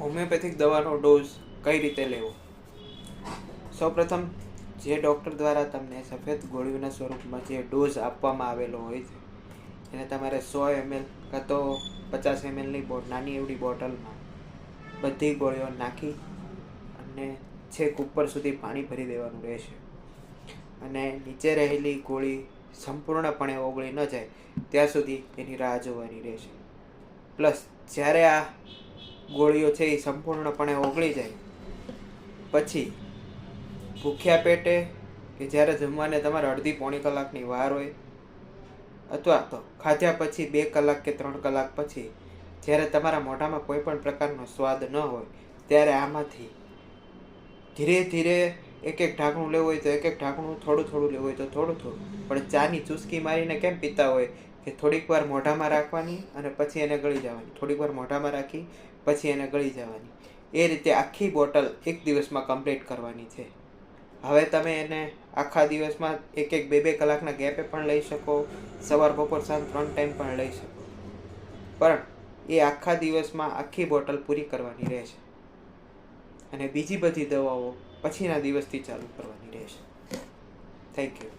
Homeopathic દવાનો dose કઈ રીતે લેવો? સૌપ્રથમ, જે ડૉક્ટર દ્વારા તમને સફેદ ગોળીઓના સ્વરૂપમાં જે ડોઝ આપવામાં આવેલો હોય છે, એને તમારે સો એમએલ કાં તો પચાસ એમએલની બોટ નાની એવડી બોટલમાં બધી ગોળીઓ નાખી અને છેક ઉપર સુધી પાણી ભરી દેવાનું રહેશે. અને નીચે રહેલી ગોળી સંપૂર્ણપણે ઓગળી ન જાય, ત્યાં સુધી એની રાહ જોવાની રહેશે. પ્લસ, જ્યારે આ ગોળીઓ છે એ સંપૂર્ણપણે ઓગળી જાય. પછી ભૂખ્યા પેટે કે જ્યારે જમવાને તમારે અડધી પોણી કલાકની વાર હોય અથવા તો ખાધ્યા પછી બે કલાક કે ત્રણ કલાક પછી જ્યારે તમારા મોઢામાં કોઈ પણ પ્રકારનો સ્વાદ ન હોય, ત્યારે આમાંથી ધીરે ધીરે એક એક ઢાંકણું લેવું હોય તો એક એક ઢાંકણું થોડું થોડું લેવું હોય તો થોડું થોડું. પણ ચાની ચૂસકી મારીને કેમ પીતા હોય કે થોડીક વાર મોઢામાં રાખવાની અને પછી એને ગળી જવાની. થોડીક વાર મોઢામાં રાખી, પછી એને ગળી જવાની. એ રીતે આખી બોટલ એક દિવસમાં કમ્પ્લીટ કરવાની છે. હવે તમે એને આખા દિવસમાં એક એક બે બે કલાકના ગેપે પણ લઈ શકો, સવાર બપોર સાંજ ત્રણ ટાઈમ પણ લઈ શકો. પણ એ આખા દિવસમાં આખી બોટલ પૂરી કરવાની રહેશે. અને બીજી બધી દવાઓ પછીના દિવસથી ચાલુ કરવાની રહેશે. Thank you